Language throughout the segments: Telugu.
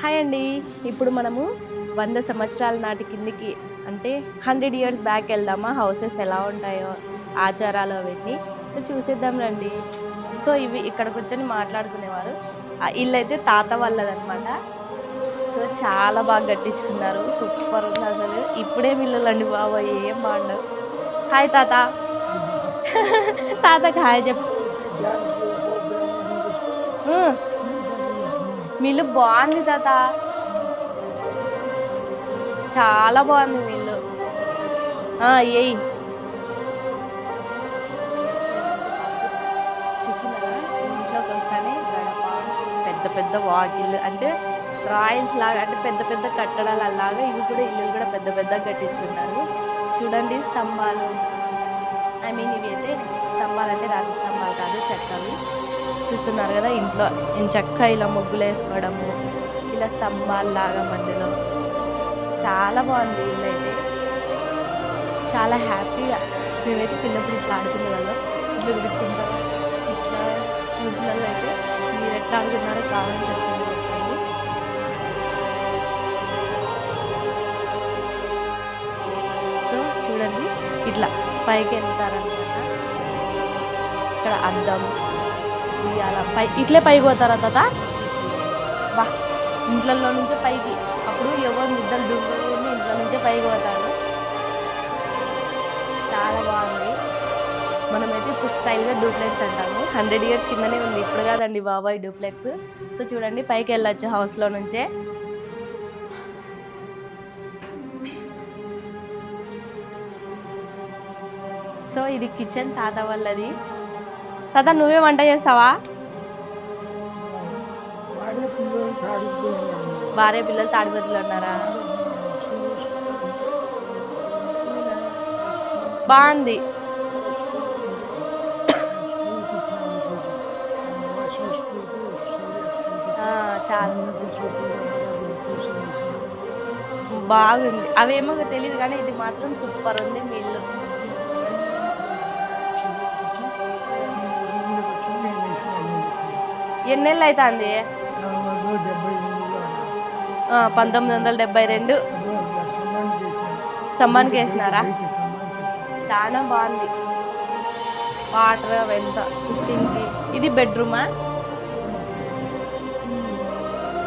హాయ్ అండి. ఇప్పుడు మనము వంద సంవత్సరాల నాటి కిందికి అంటే హండ్రెడ్ ఇయర్స్ బ్యాక్ వెళ్దామా? హౌసెస్ ఎలా ఉంటాయో ఆచారాలు అవన్నీ. సో చూసేద్దాం రండి. సో ఇవి ఇక్కడ కూర్చొని మాట్లాడుకునేవారు. ఆ ఇల్లు అయితే తాత వాళ్ళదనమాట సో చాలా బాగా కట్టించుకున్నారు. సూపర్ ఉంది అసలు. ఇప్పుడే ఇల్లులండి బాబా ఏం బాగుండవు హాయ్ తాత. తాతకి హాయ్ చెప్పు. మిల్లు బాగుంది తాత. చాలా బాగుంది మిల్లు. ఏయ్. చూసినారా ఇంట్లోకి వస్తానే పెద్ద పెద్ద వాకిళ్ళు అంటే రాయల్స్ లాగా అంటే పెద్ద పెద్ద కట్టడాలు అలాగా ఇవి కూడా ఇల్లు కూడా పెద్ద పెద్ద కట్టించుకున్నారు. చూడండి స్తంభాలు. ఐ మీన్ ఇవి అయితే స్తంభాలు అంటే రాతి స్తంభాలు కాదు చెట్టాలు చూస్తున్నారు కదా ఇంట్లో చక్క ఇలా ముగ్గులు వేసుకోవడము ఇలా స్తంభాలు లాగా మధ్యలో. చాలా బాగుంది ఇల్లు అయితే. చాలా హ్యాపీగా మేమైతే పిల్లప్పుడు ఇట్లా ఆడుకునే వాళ్ళం. ఇట్లా గుర్తుంటాం ఇట్లా ఇంట్లో అయితే మీరు ఎట్లా ఆడుకున్నారో కావాలని చెప్పండి. సో చూడండి ఇట్లా పైకి వెళ్తారనమాట ఇక్కడ అద్దం. ఇవాళ పై ఇట్లే పైకి పోతారా తాత? బా ఇంట్లలో నుంచే పైకి. అప్పుడు ఎవరు నిద్రలు దుర్గలు ఇంట్లో నుంచే పైకి పోతారు. చాలా బాగుంది. మనమైతే ఇప్పుడు స్టైల్గా డూప్లెక్స్ అంటాము. హండ్రెడ్ ఇయర్స్ కిందనే ఉంది. ఇప్పుడు కాదండి బాబాయ్ డూప్లెక్స్. సో చూడండి పైకి వెళ్ళొచ్చు హౌస్లో నుంచే. సో ఇది కిచెన్ తాత వాళ్ళది. తాత నువ్వే వంట చేస్తావా? భార్య పిల్లలు తాడిపత్రిలో ఉన్నారా? బాగుంది. చాలా. బాగుంది. అవేమో తెలియదు కానీ ఇది మాత్రం సూపర్ ఉంది మీ ఇల్లు. ఎన్నేళ్ళు అవుతుంది పంతొమ్మిది వందల డెబ్బై రెండు సమ్మాన్కి వేసినారా చాలా బాగుంది. వాటర్ అవంతా కుకింగ్కి ఇది బెడ్రూమా?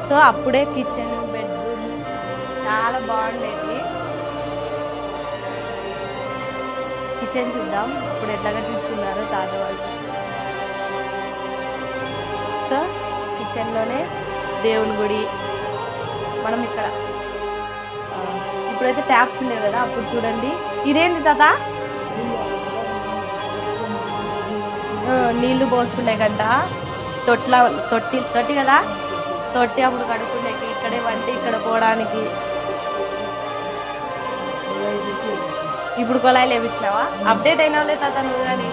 సో అప్పుడే కిచెన్ బెడ్రూమ్. చాలా బాగుండేది. కిచెన్ చూద్దాం. ఇప్పుడు ఎట్లాగా తీసుకున్నారు తాత వాళ్ళు. సో కిచెన్లోనే దేవుని గుడి. మనం ఇక్కడ ఇప్పుడైతే ట్యాప్స్ ఉండేవి కదా అప్పుడు చూడండి. ఇదేంటి తాత? నీళ్ళు పోసుకునే కంట తొట్ల తొట్టి తొట్టి కదా? తొట్టి అప్పుడు కడుక్కునేకి ఇక్కడే వంటి ఇక్కడ పోవడానికి. ఇప్పుడు కొలాయిలు వేపించినావా అప్డేట్ అయినావులే తాత నువ్వు కానీ.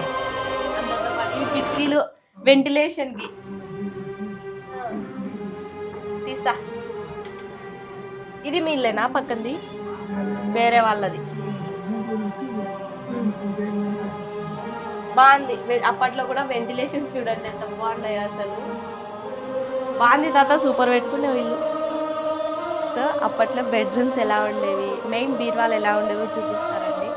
కిటికీలు వెంటిలేషన్కి తీసా. ఇది మీ ఇల్లేనా పక్కంది? వేరే వాళ్ళది. బాగుంది. అప్పట్లో కూడా వెంటిలేషన్స్ చూడండి ఎంత బాగున్నాయో అసలు. బాగుంది తాత సూపర్ పెట్టుకునే వీళ్ళు సో అప్పట్లో బెడ్రూమ్స్ ఎలా ఉండేవి? మెయిన్ బీర్వాలు ఎలా ఉండేవి చూపిస్తారండి.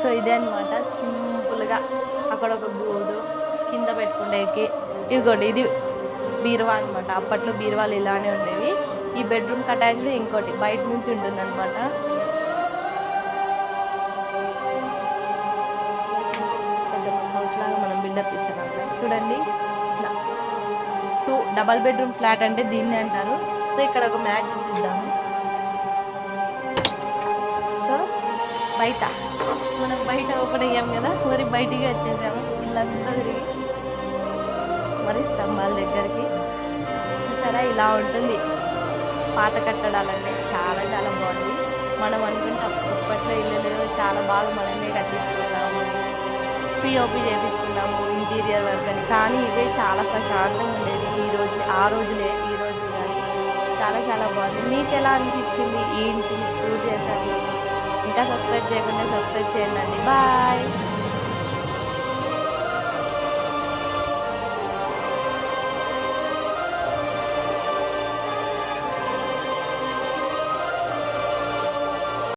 సో ఇదే అనమాట సింపుల్గా అక్కడ ఒక గూడు కింద పెట్టుకునేకి ఇదిగోండి ఇది బీరువా అనమాట అప్పట్లో బీరువాలు ఇలానే ఉండేవి. ఈ బెడ్రూమ్ అటాచ్డ్ ఇంకోటి బయట నుంచి ఉంటుంది అనమాట హౌస్ లాగా మనం బిల్డప్ ఇస్తున్నాం చూడండి ఇట్లా టూ డబల్ బెడ్రూమ్ ఫ్లాట్ అంటే దీన్ని అంటారు. సో ఇక్కడ ఒక మ్యాచ్ చూద్దాము. సో బయట. మనం బయట ఓపెన్ అయ్యాం కదా మరి బయటికి వచ్చేసాము. ఇల్లంతా తిరిగి మరి స్తంభాల దగ్గరికి. చూసారా? ఇలా ఉంటుంది. పాత కట్టడాలంటే చాలా చాలా బాగుంది. మనం అనుకుంటాం అప్పట్లో ఇల్లు చాలా బాగా మనమే కట్టించుకున్నాము. పిఓపి చేపించుకున్నాము ఇంటీరియర్ వర్క్ అని. కానీ ఇదే చాలా ప్రశాంతంగా ఉండేది ఈ రోజు ఆ రోజులే ఈ రోజు కానీ చాలా చాలా బాగుంది. మీకు ఎలా అనిపించింది ఏంటి ప్రూవ్ చేశారు? ఇంకా సబ్స్క్రైబ్ చేయకుండా సబ్స్క్రైబ్ చేయండి బాయ్